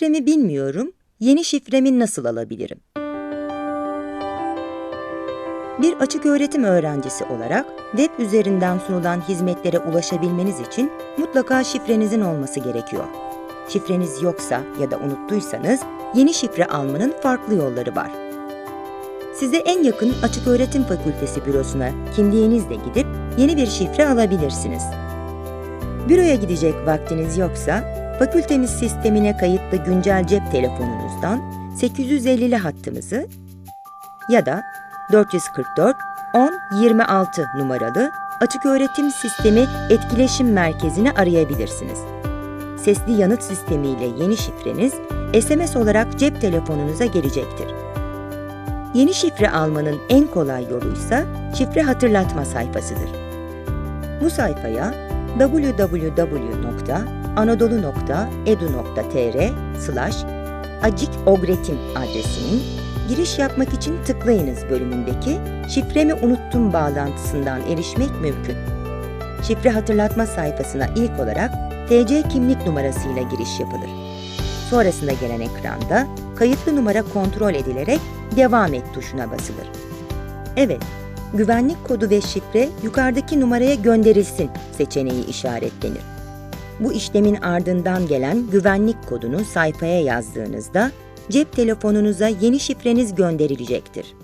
Şifremi bilmiyorum, yeni şifremi nasıl alabilirim? Bir açık öğretim öğrencisi olarak web üzerinden sunulan hizmetlere ulaşabilmeniz için mutlaka şifrenizin olması gerekiyor. Şifreniz yoksa ya da unuttuysanız yeni şifre almanın farklı yolları var. Size en yakın açık öğretim fakültesi bürosuna kimliğinizle gidip yeni bir şifre alabilirsiniz. Büroya gidecek vaktiniz yoksa, fakültemiz sistemine kayıtlı güncel cep telefonunuzdan 850'li hattımızı ya da 444 10 26 numaralı Açık Öğretim Sistemi Etkileşim Merkezi'ni arayabilirsiniz. Sesli yanıt sistemiyle yeni şifreniz SMS olarak cep telefonunuza gelecektir. Yeni şifre almanın en kolay yoluysa şifre hatırlatma sayfasıdır. Bu sayfaya www.anadolu.edu.tr slash acikogretim adresinin giriş yapmak için tıklayınız bölümündeki şifremi unuttum bağlantısından erişmek mümkün. Şifre hatırlatma sayfasına ilk olarak TC kimlik numarasıyla giriş yapılır. Sonrasında gelen ekranda kayıtlı numara kontrol edilerek devam et tuşuna basılır. Evet, güvenlik kodu ve şifre yukarıdaki numaraya gönderilsin seçeneği işaretlenir. Bu işlemin ardından gelen güvenlik kodunu sayfaya yazdığınızda cep telefonunuza yeni şifreniz gönderilecektir.